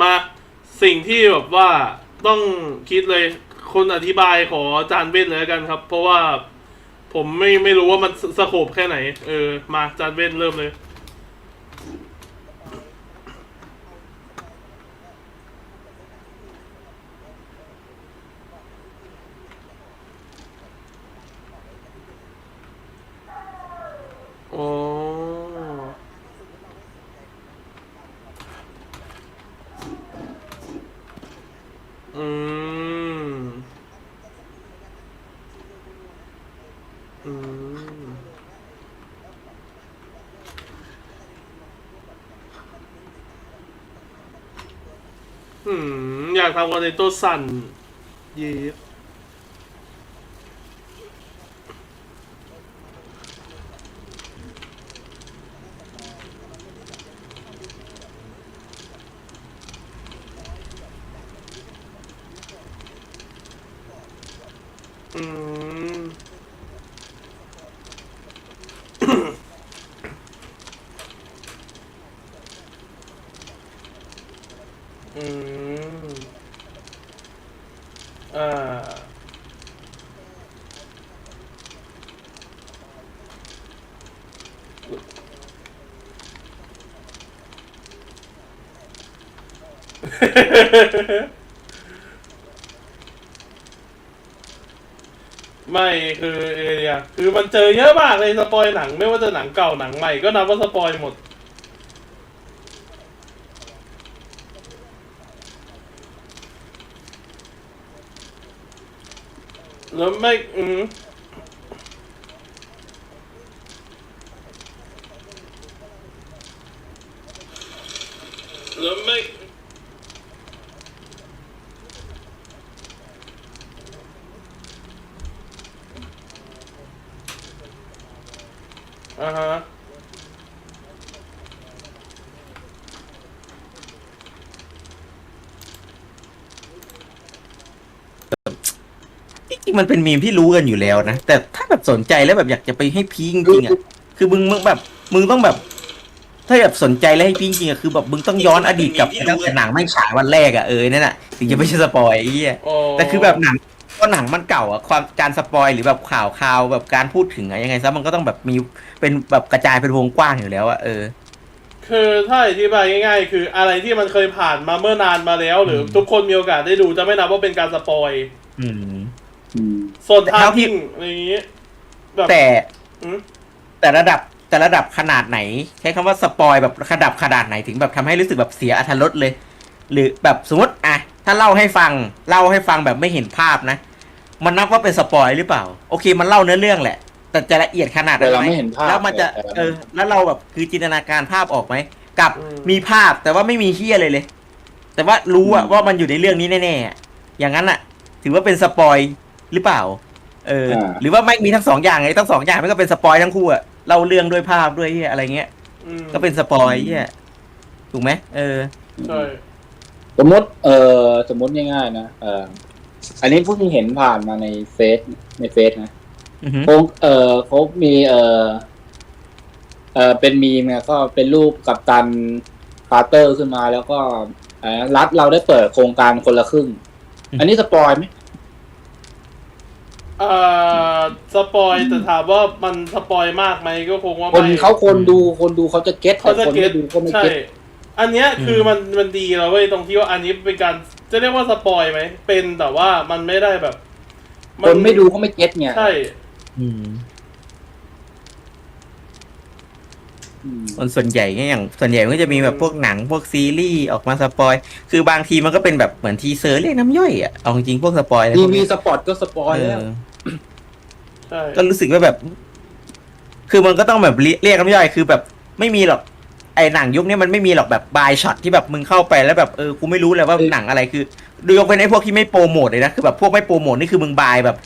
มาสิ่งที่แบบว่าต้องคิดเลยคนอธิบายขอจานเวทเลยแล้วกันครับ เพราะว่าผมไม่ไม่รู้ว่ามันสสโคบแค่ไหน เออ มาจานเวทเริ่มเลย อ๋อ อืม อืม อื มอยากทำคอนเทนตัวสั่นยีบอืม อืม อ่า ไม่คือเอเรียคือมันเจอเยอะมากเลยสปอยหนัง ไม่ว่าจะหนังเก่าหนังใหม่ก็นับว่าสปอยหมด แล้วไม่อืมแล้วไม่ อ่าฮะจริงๆมันเป็นมีมที่รู้กันอยู่แล้วนะ แต่ถ้าแบบสนใจแล้วแบบอยากจะไปให้พีคจริงๆอะคือมึงมึงแบบ มึงต้องแบบ ถ้าแบบสนใจแล้วให้พีคจริงๆอะคือแบบมึงต้องย้อนอดีตกลับไปตั้งแต่หนังไม่ฉายวันแรกอะเออนั่นแหะถึงจะไม่ใช่สปอยไอ้เหี้ย อ๋อแต่คือแบบหนัง ก็หนังมันเก่าอะความการสปอยหรือแบบข่าวข่าวแบบการพูดถึงอะยังไงซะมันก็ต้องแบบมีเป็นแบบกระจายเป็นวงกว้างอยู่แล้วอะเออ คือถ้าอธิบายง่ายๆ คืออะไรที่มันเคยผ่านมาเมื่อนานมาแล้ว หรืออม ทุกคนมีโอกาสได้ดูจะไม่นับว่าเป็นการสปอยอืม อืม ส่วนแต่ทาเท่าที่ ทิ้งอะไรอย่างนี้ แบบแต่อืมแต่ระดับแต่ระดับขนาดไหน ใช้คำว่าสปอยแบบระดับขนาดไหนถึงแบบทำให้รู้สึกแบบเสียอรรถรสเลย หรือแบบสมมติอะถ้าเล่าให้ฟังเล่าให้ฟังแบบไม่เห็นภาพนะ มันนับว่าเป็นสปอยหรือเปล่า โอเค มันเล่าเนื้อเรื่องแหละ แต่จะละเอียดขนาดแต่เราไหนไม่เห็นภาพแล้วมันจะแต่เรา เออ แล้วเราแบบคือจินตนาการภาพออกไหมกับอืม มีภาพแต่ว่าไม่มีเฮียเลยเลย แต่ว่ารู้อะว่ามันอยู่ในเรื่องนี้แน่ๆอะอย่างนั้นอะถือว่าเป็นสปอยหรือเปล่า เออ อ่า หรือว่าไม่มีทั้งสองอย่างไงทั้งสองอย่างมันก็เป็นสปอยทั้งคู่อะเล่าเรื่องด้วยภาพด้วยเหี้ยอะไรเงี้ย อืมก็เป็นสปอยเหี้ยถูกไหมเออ ใช่ สมมติเออสมมติง่ายๆนะเออ อันนี้เพิ่งเห็นผ่านมาในเฟซในเฟซนะอือหือเขาเออเขามีเออเออเป็นมีมเนี่ยก็เป็นรูปกับตันคาร์เตอร์ขึ้นมาแล้วก็เอ่อรัฐเราได้เปิดโครงการคนละครึ่งอันนี้สปอยไหมอ่าสปอยแต่ถามว่ามันสปอยมากไหมก็คงว่าคนไม่เขาคนดูคนดูเขาจะเก็ตเขาแต่จะคนเก็ไม่ตดูก็ไม่ใช่ เก็ตอันเนี้ยคือมันมันดีแล้วเว้ยตรงที่ว่าอันนี้เป็นการ จะเรียกว่าสปอยไหม เป็นแต่ว่ามันไม่ได้แบบคนไม่ดูเขาไม่เก็ตไงใช่ อืมอืมคนส่วนใหญ่เนี่ยอย่างส่วนใหญ่มันก็จะมีแบบพวกหนังพวกซีรีส์ออกมาสปอย คือบางทีมันก็เป็นแบบเหมือนทีเซอร์เรียกน้ำย่อยอะเอาจริงๆพวกสปอยอะไรพทีวกวีนี้สปอร์ตก็สปอยเอแล้ว อใช่ ก็รู้สึกว่าแบบ คือมันก็ต้องแบบเรียเรียกน้ำย่อยคือแบบ ไม่มีหรอก ไอ้หนังยุคนี้มันไม่มีหรอกแบบบายช็อตที่แบบมึงเข้าไปแล้วแบบเออกูไม่รู้เลยว่าหนังอะไรคือดูยกเป็นไอ้พวกที่ไม่โปรโมทเลยนะคือแบบพวกไม่โปรโมทนี่คือมึงบายแบบ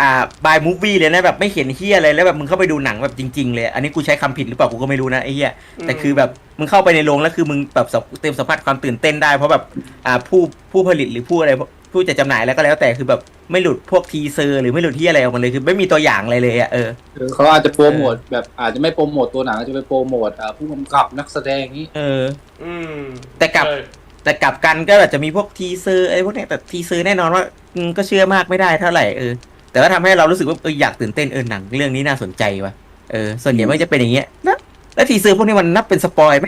อ่าบายมูฟวี่เลยนะแบบไม่เห็นเฮียอะไรแล้วแบบมึงเข้าไปดูหนังแบบจริง ๆ เลย อันนี้กูใช้คำผิดหรือเปล่ากูก็ไม่รู้นะไอ้เฮียแต่คือแบบมึงเข้าไปในโรงแล้วคือมึงแบบสัมเต็มสัมผัสความตื่นเต้นได้เพราะแบบอ่าผู้ผู้ผลิตหรือผู้อะไร ผู้จัดจำหน่ายแล้วก็แล้วแต่คือแบบไม่หลุดพวกทีเซอร์หรือไม่หลุดที่อะไรออกมาเลยคือไม่มีตัวอย่างอะไรเลยอะเออเขาอาจจะโปรโมทแบบอาจจะไม่โปรโมทตัวหนังอาจจะไปโปรโมทอ่าผู้กำกับนักแสดงนี้เออ อืมแต่กลับ ใช่แต่กลับกันก็อาจจะมีพวกทีเซอร์ไอ้พวกเนี้ยแต่ทีเซอร์แน่นอนว่าอืมก็เชื่อมากไม่ได้เท่าไหร่เออแต่ว่าทำให้เรารู้สึกว่าเอออยากตื่นเต้นเออหนังเรื่องนี้น่าสนใจว่ะเออส่วนใหญ่มันจะเป็นอย่างเงี้ยแล้วแล้วทีเซอร์พวกนี้มันนับเป็นสปอยไหม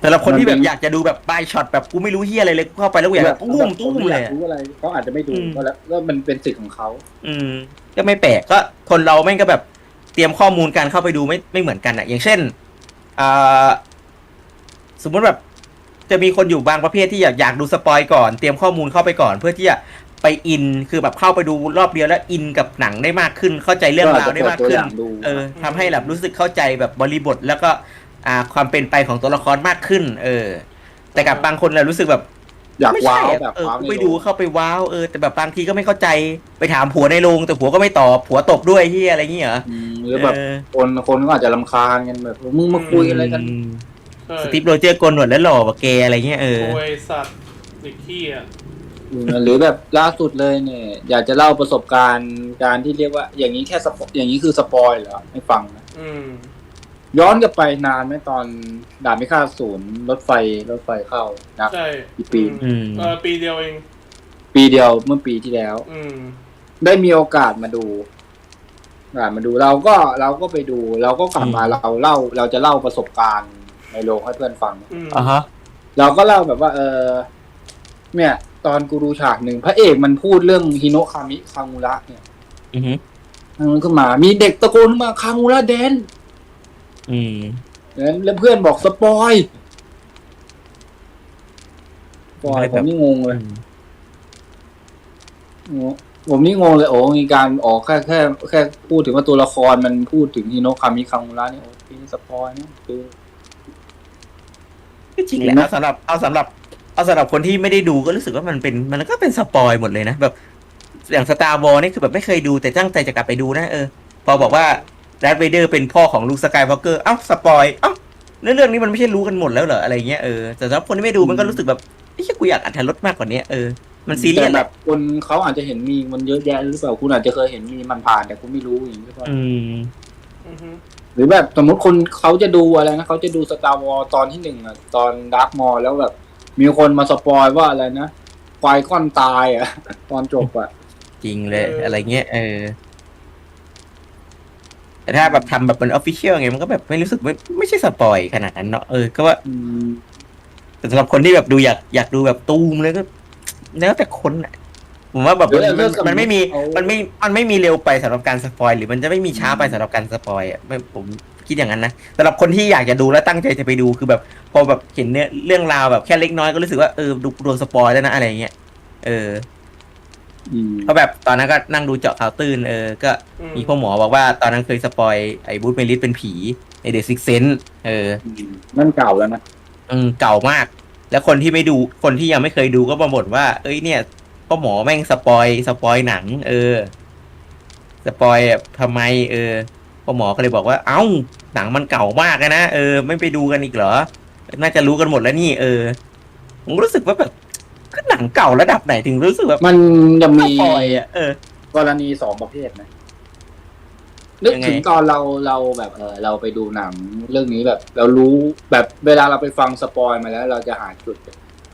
แต่ละคนที่แบบอยากจะดูแบบบายช็อตแบบกูไม่รู้เฮียอะไรเลยกูเข้าไปแล้วกูอยากแบบตุ้มตุ้มเลยอากอะรู้อะไรเขาอาจจะไม่ดูอืมก็แล้วก็มันเป็นสิทธิ์ของเขาอืม ก็ไม่แปลกก็คนเราแม่งก็แบบเตรียมข้อมูลการเข้าไปดูไม่ไม่เหมือนกันอะอย่างเช่นอ่าสมมุติแบบจะมีคนอยู่บางประเภทที่อยากอยากดูสปอยก่อน เตรียมข้อมูลเข้าไปก่อน เพื่อที่จะไปอินคือแบบเข้าไปดูรอบเดียวแล้วอินกับหนังได้มากขึ้น เข้าใจเรื่องราวได้มากขึ้นก็อาจจะเปิดตัวอย่างดูเออทำให้แบบรู้สึกเข้าใจแบบบริบทแล้วก็ อ่า ความเป็นไปของตัวละครมากขึ้น เออ แต่กับบางคนเรารู้สึกแบบอยากไม่ว้าใช่วอะแบบเออว้าวกูในไปโรงดูเข้าไปว้าวเออแต่แบบบางทีก็ไม่เข้าใจไปถามผัวในโรงแต่ผัวก็ไม่ตอบผัวตบด้วยที่อะไรอย่างเงี้ยเหรออืมหรือแบบเออคนคนก็อาจจะรำคาญกันแบบมึงมาคุยอะไรกันอืมใช่สตีฟโรเจอร์โกนหนวดแล้วหล่อกว่าแกอะไรเงี้ยเออ โวยสัตว์เด็กขี้อะหรือแบบล่าสุดเลยเนี่ย อยากจะเล่าประสบการณ์การที่เรียกว่า อย่างนี้แค่สปอยอย่างนี้คือสปอยเหรอให้ฟังนะอืม ย้อนกลับไปนานไหมตอนด่านไม่ค่าศูนย์รถไฟรถไฟเข้านะใช่กี่ปี อืม เออปีเดียวเอง ปีเดียวเมื่อปีที่แล้ว อืม ได้มีโอกาสมาดูโอกาสมาดูเราก็เราก็ไปดู เราก็กลับมาเราเล่าเราจะเล่าประสบการณ์ในโรงให้เพื่อนฟัง อืมอ่าฮะ เราก็เล่าแบบว่า เออเนี่ย ตอนกูดูฉากหนึ่งพระเอกมันพูดเรื่องฮิโนะคามิคางูระเนี่ยอือฮึมันขึ้นมา มีเด็กตะโกนขึ้นมาคางูระแดน อืมแล้วเพื่อนบอกสปอยสปอยผมนี่งงเลยผมนี่งงเลยโอ้มีการออกแค่แค่แค่พูดถึงว่าตัวละครมันพูดถึงฮิโนะคามิคังมุระนี่โอ้ปีสปอยเนี่ยคือก็จริงแหละเอาสำหรับเอาสำหรับเอาสำหรับคนที่ไม่ได้ดูก็รู้สึกว่ามันเป็นมันก็เป็นสปอยหมดเลยนะแบบ อย่างสตาร์วอลนี่คือแบบไม่เคยดูแต่ตั้งใจจะกลับไปดูนะเออพอบอกว่า แรดเวเดอร์เป็นพ่อของลูกสกายวอล์กเกอร์เอ้าสปอยเอ้าเรื่องเรื่องนี้มันไม่ใช่รู้กันหมดแล้วเหรออะไรเงี้ยเออแต่สำหรับคนที่ไม่ดูมันก็รู้สึกแบบไอ้เหี้ยกูอยากอัธรสมากกว่านี้เออมันซีเรียสแต่แบแบบบคนเขาอาจจะเห็นมีมันเยอะแยะหรือเปล่าคุณอาจจะเคยเห็นมีมันผ่านแต่คุณไม่รู้อย่างนี้หรือเปล่าอืม อือฮึหรือแบบสมมติคนเขาจะดูอะไรนะเขาจะดูสตาร์วอลตอนที่หนึ่งอะตอนดาร์กมอลแล้วแบบ มีคนมาสปอยว่าอะไรนะควายก้อนตายอะตอนจบอะจริงเลยอะไรเงี้ยเออ แต่ถ้าแบบทำแบบเป็นออฟฟิเชียลไงมันก็แบบไม่รู้สึกไม่ไม่ใช่สปอยขนาดนั้นเนาะเออก็ว่าอืมแต่สำหรับคนที่แบบดูอยากอยากดูแบบตูมเลยก็แล้วแต่คนอะผมว่าแบบมันมันมันไม่มีมันไม่มันไม่มีเร็วไปสำหรับการสปอยหรือมันจะไม่มีช้าไปสำหรับการสปอยอะไม่ผมคิดอย่างนั้นนะสำหรับคนที่อยากจะดูแล้วตั้งใจจะไปดูคือแบบ พอแบบเห็นเนื้อเรื่องราวแบบแค่เล็กน้อยก็รู้สึกว่าเออดูโดนสปอยแล้วนะอะไรเงี้ยเออ อืมเพราะแบบตอนนั้นก็นั่งดูเจาะข่าวตื้นเออก็อืมีพ่อหมอบอกว่าตอนนั้นเคยสปอยไอ้บูธเมลิสเป็นผีในเดอะซิกเซนเออ อืมนั่นเก่าแล้วนะอืมเก่ามาก แล้วคนที่ไม่ดูคนที่ยังไม่เคยดูก็มาบ่นว่า เอ้ยเนี่ยพ่อหมอแม่งสปอยสปอยหนัง เออ สปอยแบบทำไม เออพ่อหมอก็เลยบอกว่า เอ้าหนังมันเก่ามากอะนะเออ ไม่ไปดูกันอีกเหรอ น่าจะรู้กันหมดแล้วนี่ เออผมรู้สึกว่าแบบ ก็หนังเก่าระดับไหนถึงรู้สึกแบบมันจะสมีปอยอะเออ กรณีสองประเภทนะนึกยังไงถึงตอนเราเราแบบเออเราไปดูหนังเรื่องนี้แบบ เรารู้แบบเวลาเราไปฟังสปอยมาแล้ว เราจะหาจุด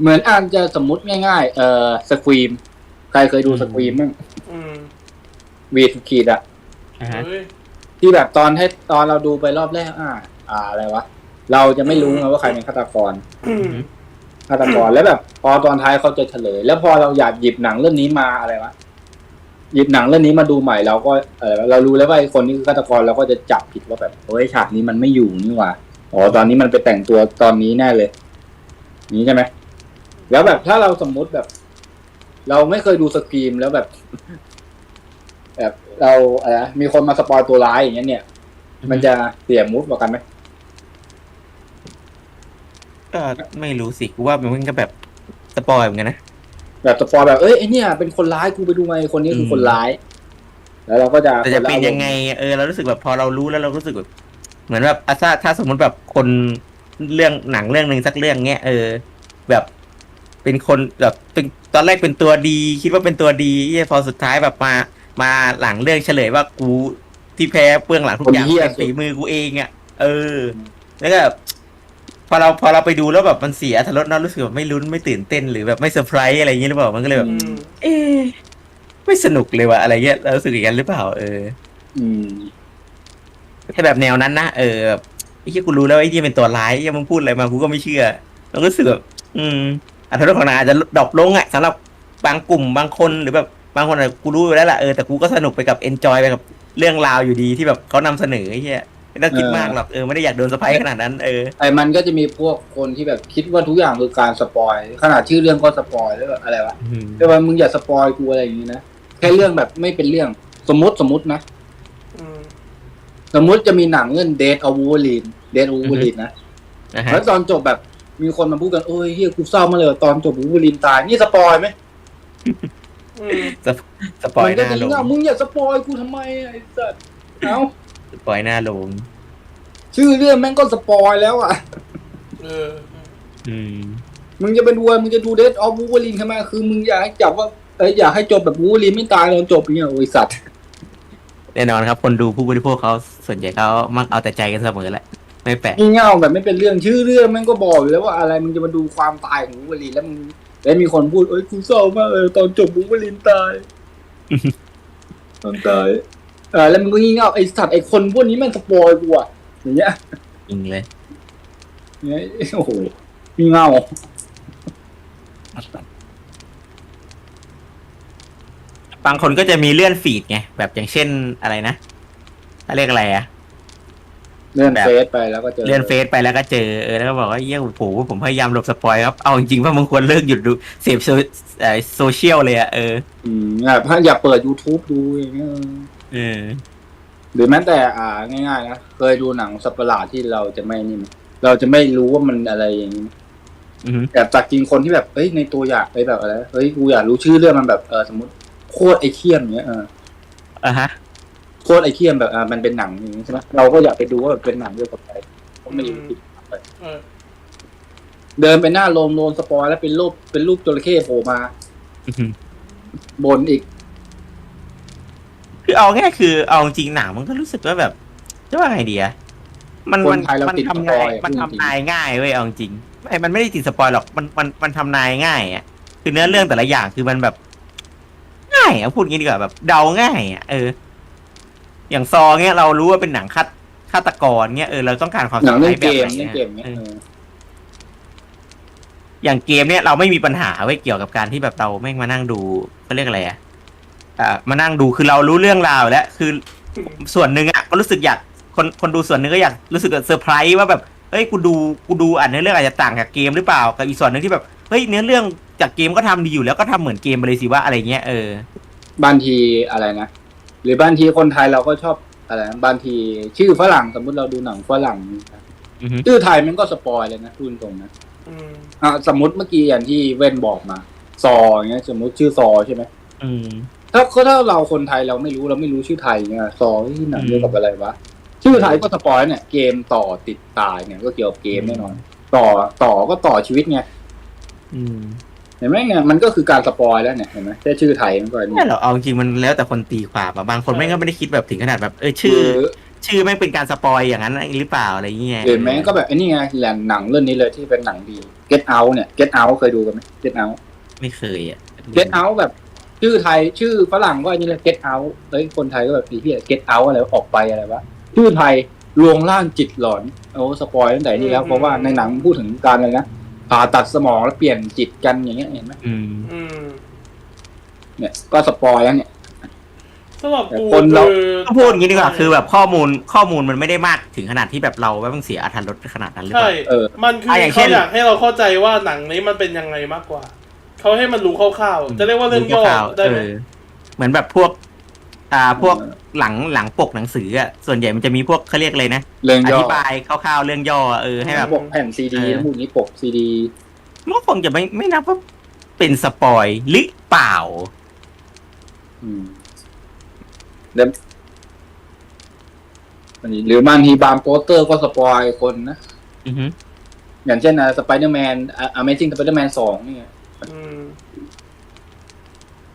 เหมือนอ่านจะสมมุติง่ายๆ เออสควีมใครเคยดูสควีมมั้งอืมวีทขีดอะอ่าฮะ เฮ้ยที่แบบตอนให้ตอนเราดูไปรอบแรกอ่า อ่าอะไรวะ เราจะไม่รู้ไงว่าใครเป็นฆาตกร อืมฆาตกรแล้วแบบ พอตอนท้ายเขาจะเฉลย แล้วพอเราอยากหยิบหนังเรื่องนี้มาอะไรวะหยิบหนังเรื่องนี้มาดูใหม่เราก็เออเรารู้แล้วว่าไอ้คนนี้คือฆาตกรเราก็จะจับผิดว่าแบบเฮ้ยฉากนี้มันไม่อยู่นี่หว่าอ๋อตอนนี้มันไปแต่งตัวตอนนี้แน่เลย นี้ใช่ไหมแล้วแบบถ้าเราสมมุติแบบ เราไม่เคยดูสกรีมแล้วแบบ แบบเราอะไรนะมีคนมาสปอยตัวร้ายอย่างเงี้ยเนี่ย มันจะเสียมูดกว่ากันไหม ก็ไม่รู้สิกูว่ามันก็แบบสปอยเหมือนกันนะ แบบสปอยแบบเอ้ยไอเนี่ยเป็นคนร้ายกูไปดูมาไอ้คนนี้คือคนร้าย แล้วเราก็จะแต่จะเป็นยังไง เออเรารู้สึกแบบพอเรารู้แล้วเรารู้สึกแบบเหมือนแบบอะถ้าถ้าสมมติแบบคนเรื่องหนังเรื่องหนึ่งสักเรื่องเงี้ยเออ แบบเป็นคนแบบเป็นตอนแรกเป็นตัวดี คิดว่าเป็นตัวดีเหี้ยพอสุดท้ายแบบมา มาหลังเรื่องเฉลยว่ากูที่แพ้เปื้องหลังทุกอย่างเป็นฝีมือกูเองอะเออ แล้วก็แบบ พพอเราพอเราไปดูแล้วแบบมันเสียอรรถรสเนอะรู้สึกแบบไม่ลุ้นไม่ตื่นเต้นหรือแบบไม่เซอร์ไพรส์อะไรอย่างเงี้ยหรือเปล่ามันก็เลยแบบอืมเอ๊ะไม่สนุกเลยว่ะอะไรเงี้ยเรารู้สึกอย่างนั้นหรือเปล่า เอออืม ถ้าแบบแนวนั้นนะเออแบบไอ้ที่กูรู้แล้วไอ้ที่เป็นตัวร้ายไอ้ที่มึงพูดอะไรมากูก็ไม่เชื่อเราก็รู้สึกแบบอืมอรรถรสของนางอาจจะดรอปลงอะสำหรับบางกลุ่มบางคนหรือแบบบางคนอะกูรู้อยู่แล้วล่ะเออแต่กูก็สนุกไปกับเอนจอยไปกับเรื่องราวอยู่ดีที่แบบเขานำเสนอไอ้เหี้ย ไม่ต้องคิดมากหรอกเออไม่ได้อยากโดนสไปขนาดนั้นเออไอ้มันก็จะมีพวกคนที่แบบคิดว่าทุกอย่างคือการสปอยขนาดชื่อเรื่องก็สปอยแล้วแบบอะไรวะอืมแต่ว่ามึงอย่าสปอยกูอะไรอย่างนี้นะแค่เรื่องแบบไม่เป็นเรื่องสมมติสมมตินะอืมสมมติจะมีหนังเรื่อง Dead of Wolverine Dead of Wolverine นะนะฮะแล้วตอนจบแบบมีคนมาพูดกันโอ้ยเฮียกูเศร้ามากเลย ตอนจบ Wolverine ตายนี่สปอยไหมอืมสปอยมัหก็น้าจะลยิ่งงอะมึงอย่าสปอยกูทำไมไอ้สัสเอ้า สปอยหน้าลงชื่อเรื่องแม่งก็สปอยแล้วอะ เออ อืม มึงจะไปดูอะไรมึงจะดู Dead of Wolverine ทำไมคือมึงอยากให้จับว่าเอ้ยอยากให้จบแบบ Wolverine ไม่ตายตอนจบอย่างเงี้ยโอ้ยสัตว์แน่นอนครับ คนดูผู้บริโภคเขาส่วนใหญ่เขามักเอาแต่ใจกันเสมอแหละ ไม่แปลกงี่เง่าแบบไม่เป็นเรื่องชื่อเรื่องแม่งก็บอกอยู่แล้วว่าอะไรมึงจะมาดูความตายของ Wolverine แล้วมึงแล้วมีคนพูดเอ้ยกูเศร้ามากเลยตอนจบ Wolverine ตาย ตอนตาย เออแล้วมึงก็งี่เง่าไอ้สัตว์ไอ้คนพวกนี้แม่งสปอยกูอะอย่างเงี้ยจริงเลยเนี่ยโอ้โหงี่เง่าบางคนก็จะมีเลื่อนฟีดไง แบบอย่างเช่นอะไรนะเขาเรียกอะไรอะเลื่อนแบบเฟซไปแล้วก็เจอเลื่อนเฟซไปแล้วก็เจอเออแล้วก็บอกว่าเยี่ยโอ้โหผมพยายามหลบสปอยครับ เอาจริงๆว่ามึงควรเลิกหยุดดูเสพโซเอ่อโซเชียลเลยอะเออ อืมแบบถ้าอย่าเปิด YouTube ดูอย่างเงี้ย เออหรือแม้แต่อ่าง่ายๆนะเคยดูหนังสัตว์ประหลาดที่เราจะไม่นี่ไหมเราจะไม่รู้ว่ามันอะไรอย่างนี้อือฮึแบบจากจริงคนที่แบบเอ้ยในตัวอยากไปแบบอะไรเฮ้ยกูอยากรู้ชื่อเรื่องมันแบบเออสมมติโคตรไอเคียมเนี้ยเอออะฮะ โคตรไอเคียมแบบอ่ามันเป็นหนังอย่างนี้ใช่ไหมเราก็อยากไปดูว่าแบบเป็นหนังเกี่ยวกับอะไรก็ไม่รู้ผิดเออเดินไปหน้าโรงโดนสปอยแล้วเป็นรูปเป็นรูปจระเข้โผล่มา อือฮึบนอีก คือเอาง่ายคือเอาจริงหนังมันก็รู้สึกว่าแบบจะว่าไงดีอะมันคนมันไทยเรามันติดทำสปนาอยยมันพูดจริงทำนายง่ายเว้ยเอาจริงไม่มันไม่ได้ติดสปอยหรอกมันมันมันทำนายง่ายอะคือเนื้อเรื่องแต่ละอย่างคือมันแบบ ง่ายอะพูดงี้ดีกว่าแบบเดาง่ายอะเออ อย่างซอเงี้ยเรารู้ว่าเป็นหนังฆาตฆาตกรเงี้ยเออเราต้องการความหนังเล่นแบบเกมไหนเล่นอะเกมเนี้ยเออ เออ อย่างเกมเนี่ยเราไม่มีปัญหาไว้ยเกี่ยวกับการที่แบบเราแม่งมานั่งดูเขาเรียกอะไรอะ อ่ามานั่งดูคือเรารู้เรื่องราวแล้วคือส่วนหนึ่งอะก็รู้สึกอยากคนคนดูส่วนหนึ่งก็อยากรู้สึกเซอร์ไพรส์ว่าแบบเฮ้ยกูดูกูดูอ่านเนื้อเรื่องอาจจะต่างจากเกมหรือเปล่ากับอีกส่วนหนึ่งที่แบบเฮ้ยเนื้อเรื่องจากเกมก็ทำดีอยู่แล้วก็ทำเหมือนเกมไปเลยสิว่าอะไรเงี้ยเออบางทีอะไรนะหรือบางทีคนไทยเราก็ชอบอะไรนะบางทีชื่อฝรั่งสมมติเราดูหนังฝรั่งอือฮึชื่อไทยมันก็สปอยเลยนะพูดตรงๆนะอืมอะสมมติเมื่อกี้อย่างที่เว้นบอกมา ซออย่างเงี้ย สมมติชื่อซอใช่ไหมอืม ถ้าถ้าเราคนไทยเราไม่รู้เราไม่รู้ชื่อไทยเนี่ยซอที่หนังอืมเกี่ยวกับอะไรวะชื่อไทยก็สปอยเนี่ย เกมต่อติดตายเนี่ยก็เกี่ยวกับเกมแน่นอน ต่อต่อก็ต่อชีวิตไงอืมเห็นไหมเนี่ยมันก็คือการสปอยแล้วเนี่ยเห็นไหมแค่ชื่อไทยมันก็อันนี้ไม่หรอกเอาจริงๆมันแล้วแต่คนตีความอะบางคนแม่งก็ไม่ได้คิดแบบถึงขนาดแบบเออชื่อหรือชื่อแม่งเป็นการสปอยอย่างนั้นหรือเปล่าอะไรเงี้ยหรือแม้ก็แบบไอ้นี่ไงแหล่งหนังเรื่องนี้เลยที่เป็นหนังดี Get Out เนี่ย Get Out เคยดูกันไหม Get Out ไม่เคยอะ Get Out แบบ ชื่อไทยชื่อฝรั่งก็อันนี้เลย Get Out เฮ้ยคนไทยก็แบบปีที่ Get Out อะไรออกไปอะไรวะชื่อไทยลวงล่างจิตหลอนโอ้สปอยตั้งแต่นี่แล้วเพราะว่าในหนังพูดถึงการอะไรนะผ่าตัดสมองแล้วเปลี่ยนจิตกันอย่างเงี้ยเห็นไหมอืมอืมเนี่ยก็สปอยแล้วเนี่ย สำหรับกูคนเรา คือก็พูดอย่างนี้ดีกว่าคือแบบข้อมูลข้อมูลมันไม่ได้มากถึงขนาดที่แบบเราว่าต้องเสียอรรถรสขนาดนั้นหรือเปใช่ ล่า เออ มันคืออะอย่างเช่เขาน อยากให้เราเข้าใจว่าหนังนี้มันเป็นยังไงมากกว่า เขาให้มันรู้คร่าวๆ จะเรียกว่าเรื่องย่อข่าวได้ไหม เออเหมือนแบบพวก อ่าพวกหลังหลังปกหนังสืออะส่วนใหญ่มันจะมีพวกเขาเรียกอะไรนะ เรื่องอย่อธิบายคร่าวๆเรื่องย่อเออให้แบบ ปกแผ่นซีดีเออ ทั้งหมดนี้ปกซีดี มันก็คงจะไม่ไม่นับว่าเป็นสปอยหรือเปล่า อืมแล้วอันนี้หรือบางทีบางโปสเตอร์ก็สปอยคนนะ อือฮึอย่างเช่นสไปเดอร์แมนอเมซิ่งสไปเดอร์แมนสองนี่ย อืม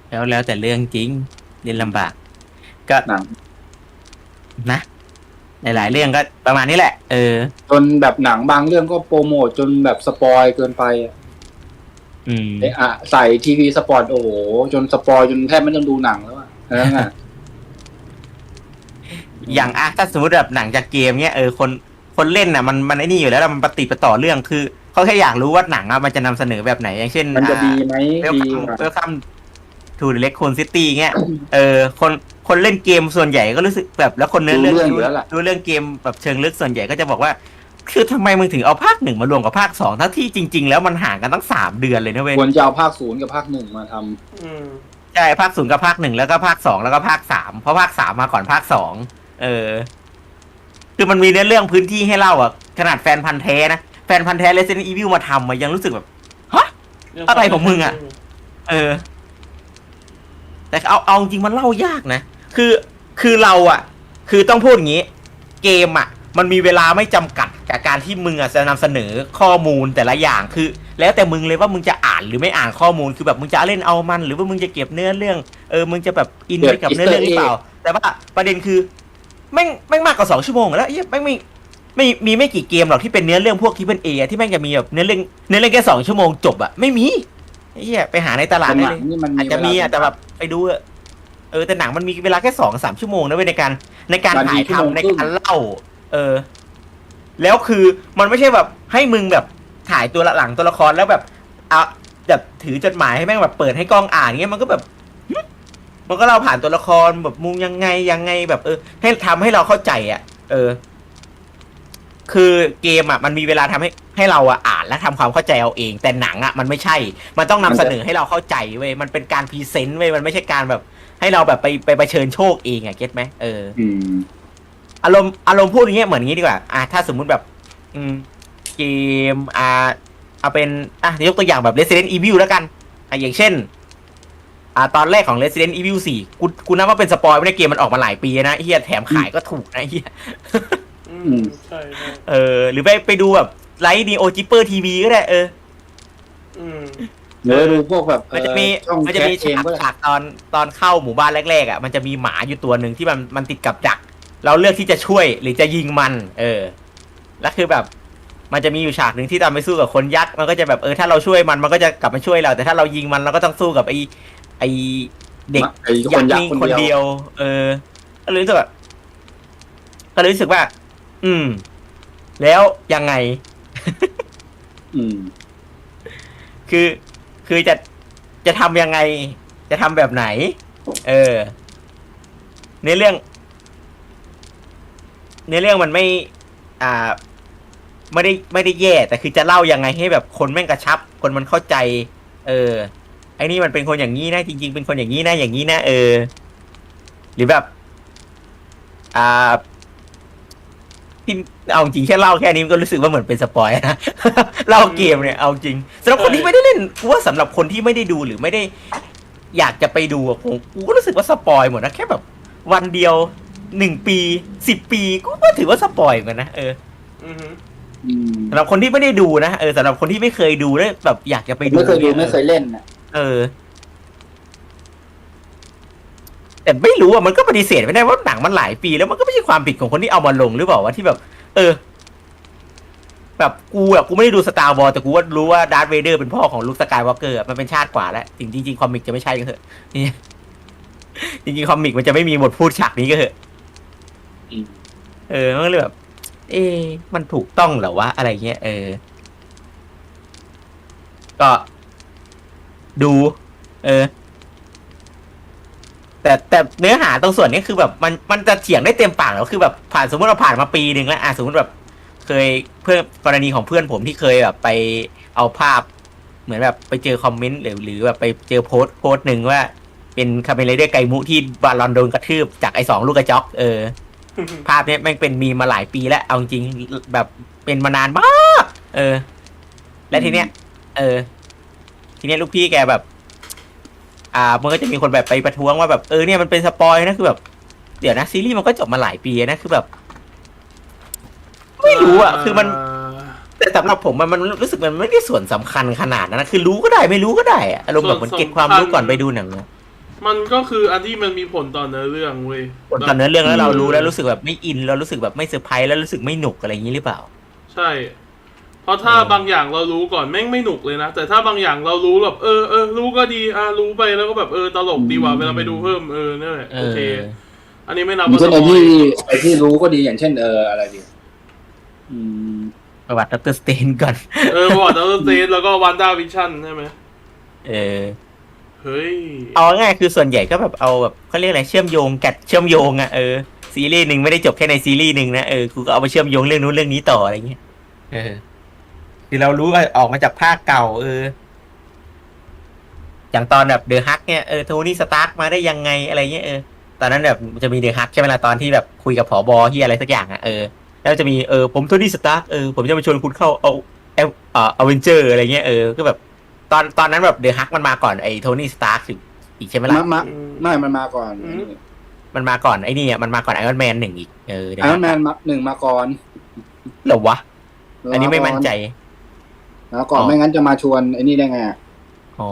แล้วแล้วแต่เรื่องจริงเรียนลำบาก ก็หนัง นะหลายๆเรื่องก็ประมาณนี้แหละ เออ จนแบบหนังบางเรื่องก็โปรโมทจนแบบสปอยเกินไปอะอืมไอ้อะใส่ทีวีสปอร์ตโอ้โหจนสปอยจนแทบไม่ต้องดูหนังแล้วอะนั่นน่ะ อย่างอะถ้าสมมติแบบหนังจากเกมเนี้ยเออคนคนเล่นน่ะมันมันไอ้นี่อยู่แล้วแล้วมันปฏิดประต่อเรื่องคือ เขาแค่อยากรู้ว่าหนังอะมันจะนำเสนอแบบไหน อย่างเช่นมันจะดีไหมเวลดีคัมกว่า เวลคัมทูเล็กโคนซิตี้เงี้ยเออคนคนเล่นเกมส่วนใหญ่ก็รู้สึกแบบแล้วคนเนื้อเรื่องรู้เรื่องอยู่แล้วล่ะ รู้เรื่องเกมแบบเชิงลึกส่วนใหญ่ก็จะบอกว่า คือทำไมมึงถึงเอาภาคหนึ่งมารวมกับภาคสองทั้งที่จริง ๆ แล้วมันห่างกันตั้งสามเดือนเลยนะเว้ย ควรจะเอาภาคศูนย์กับภาคหนึ่งมาทำอืม ใช่ภาคศูนย์กับภาคหนึ่งแล้วก็ภาคสองแล้วก็ภาคสามเพราะภาคสามมาก่อนภาคสองเออ คือมันมีเนื้อเรื่องพื้นที่ให้เล่าอะขนาดแฟนพันธ์แท้นะ แฟนพันธ์แท้ Resident Evil มาทำอะยังรู้สึกแบบฮะอะไรของมึงอะ เออ แต่เอาเอาจริงมันเล่ายากนะ คือคือเราอะคือต้องพูดอย่างนี้ เกมอะมันมีเวลาไม่จำกัดกับการที่มึงอะจะนำเสนอข้อมูลแต่ละอย่างคือ แล้วแต่มึงเลยว่ามึงจะอ่านหรือไม่อ่านข้อมูลคือแบบมึงจะเล่นเอามัน หรือว่ามึงจะเก็บเนื้อเรื่อง เออมึงจะแบบอินไปกับเนื้อเรื่องหรือเปล่า แต่ว่าประเด็นคือแม่งแม่งมากกว่าสองชั่วโมงแล้วไอ้เหี้ยแม่งไม่ ไม่มีไม่กี่เกมหรอกที่เป็นเนื้อเรื่องพวกที่เป็นเอะที่แม่งจะมีแบบเนื้อเรื่องเนื้อเรื่องแค่สองชั่วโมงจบอะไม่มีไอ้เหี้ยไปหาในตลาดได้เลยนี่มันอาจจะมีอะแต่แบบไปดูอะเออแต่หนังมันมีเวลาแค่สองสามชั่วโมงนะเว้ยในการ ในการถ่ายทำในการเล่า เออ แล้วคือมันไม่ใช่แบบให้มึงแบบถ่ายตัวละหลังตัวละครแล้วแบบเอาแบบถือจดหมายให้แม่งแบบเปิดให้กล้องอ่านเงี้ยมันก็แบบหึมันก็เล่าผ่านตัวละครแบบมุงยังไงยังไงแบบเออ ให้ทำให้เราเข้าใจอะ เออ คือเกมอะมันมีเวลาทำให้ให้เราอะอ่านและทำความเข้าใจเอาเอง แต่หนังอะมันไม่ใช่ มันต้องนำเสนอให้เราเข้าใจเว้ยมันเป็นการพรีเซนต์เว้ยมันไม่ใช่การแบบ ให้เราแบบไปไปไปเผชิญโชคเองอะเก็ตไหมเอออืมอารมณ์อารมณ์พูดอย่างเงี้ยเหมือนงี้ดีกว่าอะถ้าสมมุติแบบ อืมเกมอ่าเอาเป็นอะยกตัวอย่างแบบ Resident Evil แล้วกันอะอย่างเช่น อ่าตอนแรกของ Resident Evil 4กูกูนับว่าเป็นสปอยล์ไม่ได้เกมมันออกมาหลายปีนะไอ้เฮียแถมขายก็ถูกนะไอ้เฮียอือืมม ใช่ใช่เออ หรือไปไปดูแบบไลท์ดีโอจิปเปอร์ทีวีก็ได้เออ อืมเดี๋ยวดูพวกแบบมันจะมีเอ่อช่องมันจะมีแคสเองฉากก็ได้ฉากตอนตอนเข้าหมู่บ้านแรกๆอะมันจะมีหมาอยู่ตัวหนึ่งที่มันมันติดกับดัก เราเลือกที่จะช่วยหรือจะยิงมัน เออ แล้วคือแบบ มันจะมีอยู่ฉากหนึ่งที่ตอนไปสู้กับคนยักษ์มันก็จะแบบเออถ้าเราช่วยมันมันก็จะกลับมาช่วยเรา แต่ถ้าเรายิงมันเราก็ต้องสู้กับไอ้ไอ้เด็ก ไอ้คยันกษ์ยักนี่ษ์คนคนเดีเดียวยว เออ ก็เลยรู้สึกแบบก็เลยรู้สึกว่า อืม แล้วยังไง อืม คือ คือจะ จะทำยังไง จะทำแบบไหน เออ ในเรื่อง ในเรื่องมันไม่ อ่า ไม่ได้ ไม่ได้แย่ แต่คือจะเล่ายังไงให้แบบคนแม่งกระชับ คนมันเข้าใจ เออ ไอ้นี่มันเป็นคนอย่างนี้นะ จริง ๆ เป็นคนอย่างนี้นะ อย่างนี้นะ เออ หรือแบบ อ่า ที่เอาจริงแค่เล่าแค่นี้มันก็รู้สึกว่าเหมือนเป็นสปอยนะ เล่าเกมเนี่ยเอาจริงสำหรับคนที่ไม่ได้เล่นกูว่าสำหรับคนที่ไม่ได้ดูหรือไม่ได้ อยากจะไปดูอะผมกูก็รู้สึกว่าสปอยหมดนะแค่แบบ วันเดียวหนึ่งปีสิบปีกูก็ถือว่าสปอยเหมือนกันนะเอออืมอืมสำหรับคนที่ไม่ได้ดูนะเออสำหรับคนที่ไม่เคยดูแล้วแบบอยากจะไปดูไม่เคยดูนี่ไม่เคยเล่นนะเออ แต่ไม่รู้อะมันก็ปฏิเสธไม่ได้ว่าหนังมันหลายปี แล้วมันก็ไม่ใช่ความผิดของคนที่เอามาลงหรือเปล่าวะที่แบบ เออ แบบกูอะกูไม่ได้ดูสตาร์วอลแต่กูว่ารู้ว่าดาร์ธเวเดอร์เป็นพ่อของลุคสกายวอล์กเกอร์มันเป็นชาติกว่าแล้วจริงจริงๆคอมิกจะไม่ใช่ก็เถอะนี่จริงๆคอมิกมันจะไม่มีบทพูดฉากนี้ก็เถอะเออมันก็เลยแบบ เอ๊ะมันถูกต้องเหรอวะอะไรเงี้ยเออ ก็ ดู เออ แต่แต่เนื้อหาตรงส่วนนี้คือแบบมันมันจะเถียงได้เต็มปากแล้วคือแบบผ่านสมมติเราผ่านมาปีหนึ่งแล้วอะสมมติแบบ เคยเพื่อนกรณีของเพื่อนผมที่เคยแบบไปเอาภาพ เหมือนแบบไปเจอคอมเมนต์หรือหรือแบบไปเจอโพสต์โพสต์หนึ่งว่า เป็นคาเมเลเดอร์ไกมุที่บาลอนโดนกระทืบจากไอ้สองลูกกระจอกเออ ภาพเนี้ยแม่งเป็นมีมาหลายปีแล้ว เอาจริงๆแบบเป็นมานานมาก เออ และทีเนี้ย เออ ทีเนี้ยลูกพี่แกแบบ อ่ามันก็จะมีคนแบบไปประท้วงว่าแบบเออเนี่ยมันเป็นสปอยนะคือแบบเดี๋ยวนะซีรีส์มันก็จบมาหลายปีนะคือแบบ ไม่รู้อะ คือมัน แต่สำหรับผมมันมันรู้สึกมันไม่ได้ส่วนสำคัญขนาดนั้นนะคือรู้ก็ได้ไม่รู้ก็ได้อะอารมณ์แบบเหมือนเก็บความรู้ก่อนไปดูหนังอะมันก็คืออันที่มันมีผลต่อเนื้อเรื่องเว้ยตอนเนื้อเรื่องแล้วเรารู้แล้วรู้สึกแบบไม่อินเรารู้สึกแบบไม่เซอร์ไพรส์แล้วรู้สึกไม่หนุกอะไรอย่างนี้หรือเปล่า ใช่ เพราะถ้าเออบางอย่างเรารู้ก่อนแม่งไม่หนุกเลยนะ แต่ถ้าบางอย่างเรารู้แบบเออเออรู้ก็ดีอะรู้ไปแล้วก็แบบเออตลกดีว่ะเวลาไปดูเพิ่มเออนั่นแหละเอโออเค อันนี้ไม่นับอย่างว่าเช่นสไอ้ปอยที่ไอ้ที่รู้ก็ดีอย่างเช่นเอออะไรดีอืมประวัติดรสเตนก่อน เออประวัติดรเซสแล้วก็วันด้าวิชั่นใช่ไหมเออ เฮ้ย เอาง่ายๆคือส่วนใหญ่ก็แบบเอาแบบเขาเรียกอะไรเชื่อมโยงกัดเชื่อมโยงอะเออซีรีส์หนึ่งไม่ได้จบแค่ในซีรีส์หนึ่งนะเออกูก็เอาไปเชื่อมโยงเรื่องนู้นเรื่องนี้ต่ออะไรเงี้ยเออ คือเรารู้ว่าออกมาจากภาคเก่าเออ อย่างตอนแบบเดอะฮักเนี่ยเออโทนี่สตาร์กมาได้ยังไงอะไรเงี้ยเออตอนนั้นแบบมันจะมีเดอะฮักใช่ไหมล่ะตอนที่แบบคุยกับผอบอที่อะไรสักอย่างอะเออแล้วจะมีเออผมโทนี่สตาร์กเออผมจะมาชวนคุณเข้าเอาเอลเอ่อเวนเจอร์อะไรเงี้ยเออก็แบบตอนตอนนั้นแบบเดอะฮักมันมาก่อนไอ้โทนี่สตาร์กอีกใช่ไหมล่ะมามาไม่มันมาก่อนอืมมันมาก่อนไอ้นี่อะมันมาก่อนไอรอนแมนหนึ่งอีกเออไอรอนแมนมาหนึ่งมาก่อนเหรอวะ อันนี้ไม่มั่นใจ แล้วก่อนอ๋อ ไม่งั้นจะมาชวนไอ้นี่ได้ไงอะอ๋อ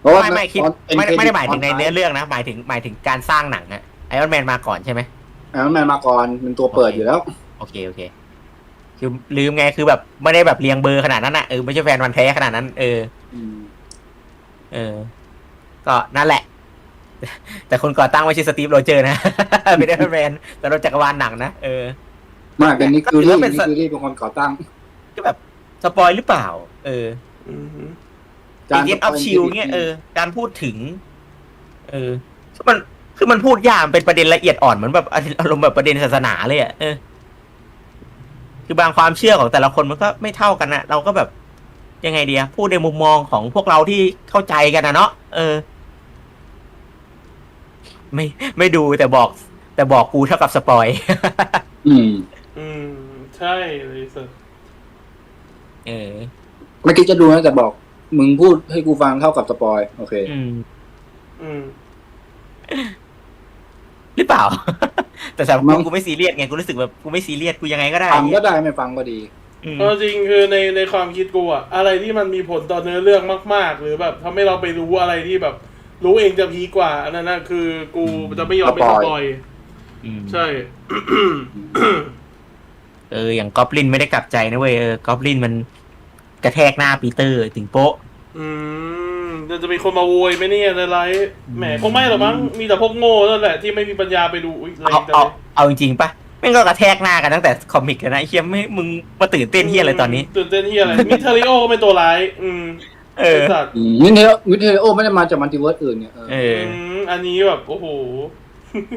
เพราะว่าไม่ไม่คิดตอนไม่ได้ end ไม่ได้หมายถึงในตเนื้อเรื่องนะหมายถึงหมายถึงการสร้างหนังอะไอรอนแมนมาก่อนใช่ไหมไอรอนแมนมาก่อนเป็นตัวเปิดอยู่แล้ว โอเคโอเค คือลืมไงคือแบบไม่ได้แบบเรียงเบอร์ขนาดนั้นอะเออไม่ใช่แฟนวันแท้ขนาดนั้นเออ อืมเออ ก็นั่นแหละ แต่คนก่อตั้งไม่ใช่สตีฟโรเจอร์นะ เป็นไอรอนแมนแต่เราจักรวาลหนังนะเออไมาเป็นนิกก็คิวถือรี่ว่าเป็นนิกคิวรี่เป็นคนก่อตั้งก็แบบ สปอยหรือเปล่า เอออืมฮึเอเจนต์ออฟชิลเนี่ยเออการพูดถึง เออคือมันคือมันพูดยากมันเป็นประเด็นละเอียดอ่อนเหมือนแบบอารมณ์แบบประเด็นศาสนาเลยอะเออ คือบางความเชื่อของแต่ละคนมันก็ไม่เท่ากันนะเราก็แบบยังไงเดียพูดในมุมมองของพวกเราที่เข้าใจกันนะเนาะเออ ไม่ไม่ดูแต่บอก แต่บอกกูเท่ากับสปอย อืม อืม ใช่เลยสิ เออ เมื่อกี้จะดูนะแต่บอก มึงพูดให้กูฟังเท่ากับสปอย โอเค อืม อืม หรือเปล่า แต่สำหรับมักูนกูไม่ซีเรียสไงกูรู้สึกแบบกูไม่ซีเรียสกูยังไงก็ได้ฟังก็ได้ไม่ฟังก็ดี อืม เอาจริงคือในในความคิดกูอะอะไรที่มันมีผลต่อเนื้อเรื่องมาก ๆ หรือแบบทำให้เราไปรู้อะไรที่แบบ รู้เองจะพีคกว่า อันนั้นนะคือกูจะไม่ยอมเป็นสสปอย ปอย อืม ใช่ เอออย่างกอบลินไม่ได้กลับใจนะเว้ยเออกอบลินมัน กระแทกหน้าปีเตอร์ถึงโป๊ะ อืมจะจะมีคนมาโวยไหมเนี่ยในไลฟ์แหมอืมคงไม่หรอกมั้งมีแต่พวกโง่นั่นแหละที่ไม่มีปัญญาไปดูอุ้ยแรเอางจังเอาเลยเอาจริงๆปะแม่งก็กระแทกหน้ากันตั้งแต่คอมิกแล้วนะไอ้เฮียไม่มึงมาตื่นเต้นเฮียอะไรตอนนี้ ตื่นเต้นเฮียอะไรมิเทอริโอก็เป็นตัวร้าย อืมเออ ไสัตว์อืมวินเทอร์วินเทอร์โอไม่ได้มาจากมัลติเวิร์สอื่นเนี่ยเออเออ มอันนี้แบบโอ้โห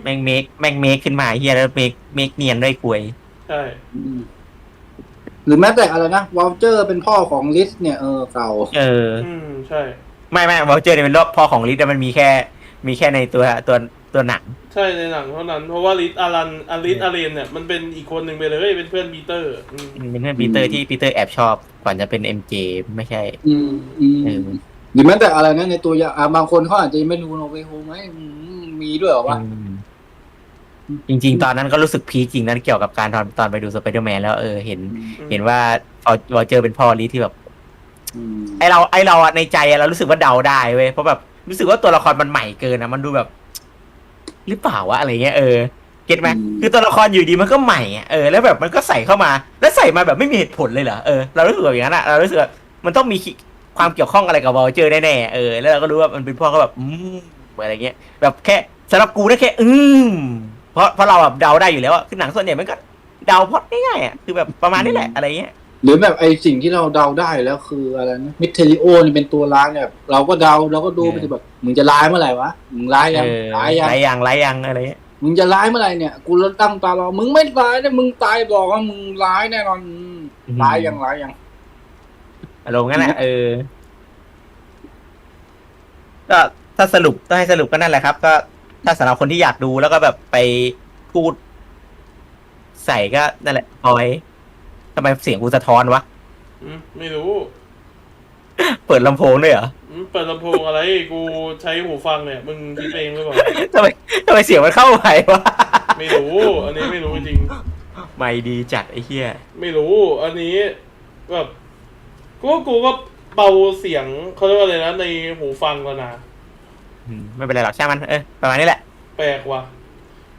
แม่งเมคแม่งเมคขึ้นมาเฮียแล้วเมคเมคเนียนด้วยกลวย ใช่มห รือแม้แต่อะไรนะวอลเจอร์เป็นพ่อของลิสเนี่ยเออเก่าเออ อืมใช่ ไม่ไม่วอลเจอร์เนี่ยเป็นรอบพ่อของลิสแต่มันมีแค่ มีแค่ในตัวตัวตัวหนัง ใช่ในหนังเท่านั้นเพราะว่าลิสอารันอาริสอาเรนเนี่ยมันเป็นอีกคนหนึ่งไปเลยเป็นเพื่อนปีเตอร์อืมเป็นเพื่อนปีเตอร์ที่ปีเตอร์แอบชอบก่อนจะเป็นเอ็มเจไม่ใช่อืมอืมเออหรือแม้แต่อะไรนะในตัวอย่างอะบางคนเขาอาจจะไม่รู้โนเวโฮไหมอืมมีด้วยเหรอวะ อืม จริง ๆ ตอนนั้นก็รู้สึกพีคจริงนั้นเกี่ยวกับการตอนตอนไปดูสไปเดอร์แมนแล้วเออเห็น เห็นว่าเอาวอลเจอร์เป็นพ่อลิสที่แบบอืมไอเราไอเราอะในใจอะเรารู้สึกว่าเดาได้เว้ยเพราะแบบรู้สึกว่าตัวละครมันใหม่เกินอะมันดูแบบ หรือเปล่าวะอะไรเงี้ยเออเก็ตไหมคือตัวละครอยู่ดีมันก็ใหม่อะเออแล้วแบบมันก็ใส่เข้ามา แล้วใส่มาแบบไม่มีเหตุผลเลยเหรอเออเรารู้สึกแบบอย่างนั้นอะเรารู้สึกว่ามันต้องมีความเกี่ยวข้องอะไรกับวอลเจอร์แน่ๆเออแล้วเราก็รู้ว่ามันเป็นพ่อก็แบบ อืมอะไรเงี้ย แบบแค่สำหรับกูนะแค่ อืม เพราะเพราะเราแบบเดาได้อยู่แล้วอะคือหนังส่วนใหญ่มันก็เดาพล็อดง่ายๆอะคือแบบประมาณนี้แหละอะไรเงี้ย หรือแบบไอสิ่งที่เราเดาได้แล้วคืออะไรนะมิเทริโอนี่เป็นตัวร้ายเนี่ยเราก็เดาเราก็ดูไปสิแบบมึงจะร้ายเมื่อไหร่วะมึงร้ายยังเออร้ายยังไรยังไรยังอะไรเงี้ยมึงจะร้ายเมื่อไหร่เนี่ยกูตั้งตารอมึงไม่ร้ายนะมึงตายบอกว่ามึงร้ายแน่นอนอืมร้ายยังร้ายยัง อารมณ์งั้นแหละเออก็ถ้าสรุปต้องให้สรุปก็นั่นแหละครับ ก็ ถ้าสำหรับคนที่อยากดูแล้วก็แบบไปพูด ใส่ก็นั่นแหละพอยทำไมเสียงกูสะท้อนวะ อืมไม่รู้เปิดลำโพงด้วยเหรออืมเปิดลำโพงอะไร กูใช้หูฟังเนี่ย มึงคิดเองหรือเปล่า ทำไมทำไมเสียงมันเข้าไปวะไม่รู้ อันนี้ไม่รู้จริง ไม่ดีจัดไอ้เหี้ยไม่รู้ อันนี้แบบกูว่ากูก็เบาเสียงเขาเรียกว่าอะไรนะในหูฟังก่อนนะ อืมไม่เป็นไรหรอกช่างมันเออประมาณนี้แหละ แปลกว่ะ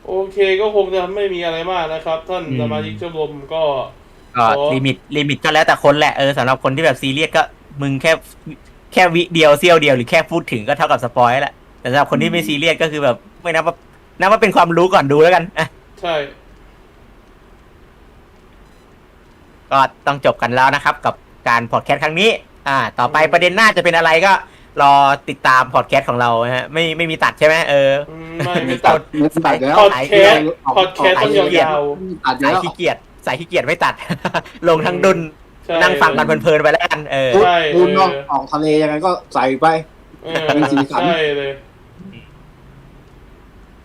โอเคก็คงจะไม่มีอะไรมากนะครับ ท่านอืม สมาชิกชมรมก็ ก็โอ้ ลิมิตลิมิตก็แล้วแต่คนแหละเออสำหรับคนที่แบบซีเรียสก็มึงแค่แค่วิเดียวเสี้ยวเดียวหรือแค่พูดถึงก็เท่ากับสปอยแล้วแหละแต่สำหรับคนที่ไม่ซีเรียสก็คือแบบไม่นับว่านับว่าเป็นความรู้ก่อนดูแล้วกันอะใช่ ก็ต้องจบกันแล้วนะครับ กับการพอดแคสต์ครั้งนี้ อ่า ต่อไปประเด็นหน้าจะเป็นอะไรก็ รอติดตามพอดแคสต์ของเรานะฮะไม่ไม่มีตัดใช่ไหมเอออืมไม่ไม่ตัตัดดไม่ตัดแล้วพอดแคสต์พอดแคสต์ต้องยาวตัดสายแล้วขี้เกียจสายขี้เกียจไม่ตัด ลงทั้งดุนๆใช่นั่งฟังกันเพลินๆไปแล้วกันเออพูดใช่พูดนอกเออออกทะเลยังไงก็ใส่ไป เออมีสีสัน ใช่เลย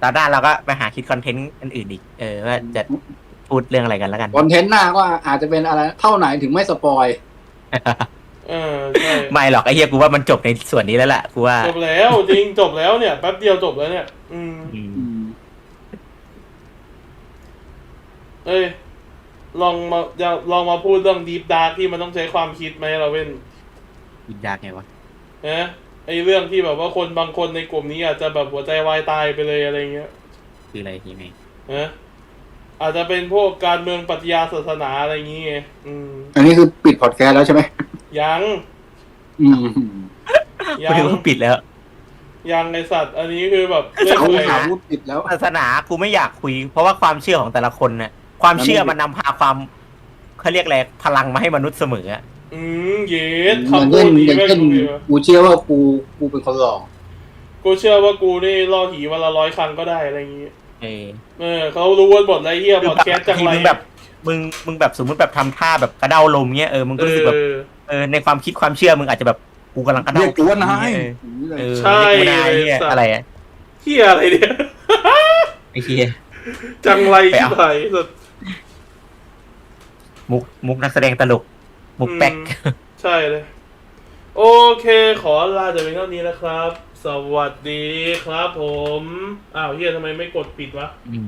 ตอนหน้าเราก็ไปหาคิดคอนเทนต์อื่นๆอีก เออว่าจะพูดเรื่องอะไรกันแล้วกัน คอนเทนต์หน้าก็อาจจะเป็นอะไรเท่าไหนถึงไม่สปอย เออใช่ไม่หรอกไอ้เฮียกูว่ามันจบในส่วนนี้แล้วแหละกูว่าจบแล้วจริงจบแล้วเนี่ยแป๊บเดียวจบแล้วเนี่ย อืมอืมอืมเอ้ยลองมาจะลองมาพูดเรื่องดีฟดาร์กที่มันต้องใช้ความคิดไหมเราเว้นยิงยากไงวะนะไอเรื่องที่แบบว่าคนบางคนในกลุ่มนี้อาจจะแบบหัวใจวายตายไปเลยอะไรเงี้ยคืออะไรยังไงนะอาจจะเป็นพวกการเมืองปรัชญาศาสนาอะไรอย่างเงี้ยอืม อันนี้คือปิดพอดแคสต์แล้วใช่ไหม ยังอืมยักูงนึกว่าปิดแล้วยังไอสัตว์ อันนี้คือแบบเอ้ยเรื่อเขางแต่ใหม่หาพูดปิดแล้วศาสนากูไม่อยากคุย เพราะว่าความเชื่อของแต่ละคนน่ะความเชื่อมันนำพาความเขาเรียกอะไรพลังมาให้มนุษย์เสมออะอืมเย็ดเหมือนคำพูเช่ดนดีอย่างแม่งเช่นกูเดียวกูเชื่อว่ากูกูเป็นคนหลอกกูเชื่อว่ากูนี่ล่อผีวันละร้อยครั้งก็ได้อะไรอย่างงี้ เออเออเขารู้กันหมดเลยเฮียพอดแคสต์จังทีไรมึงแบบ มึงมึงแบบสมมติแบบทำท่าแบบกระเด้าลมเงี้ยเออมึงก็เอรู้สึกแบบอ เออในความคิดความเชื่อมึงอาจจะแบบกูกำลังกระเรีเด้ายกกูว่านายเอออย่างนี้เลยเออใช่ เรียกกูนายเนี่ยสัตว์อะไรอะเฮียอะไรเนี่ย ไอ้เหี้ย จังไรไปที่เอาไหนสุดมุกมุกนักแสดงตลก มุกแป๊ก อืมใช่เลย โอเค ขอลาแต่เพียงเท่านี้นะครับ สวัสดีครับผม อ้าวเฮียทำไมไม่กดปิดวะอืม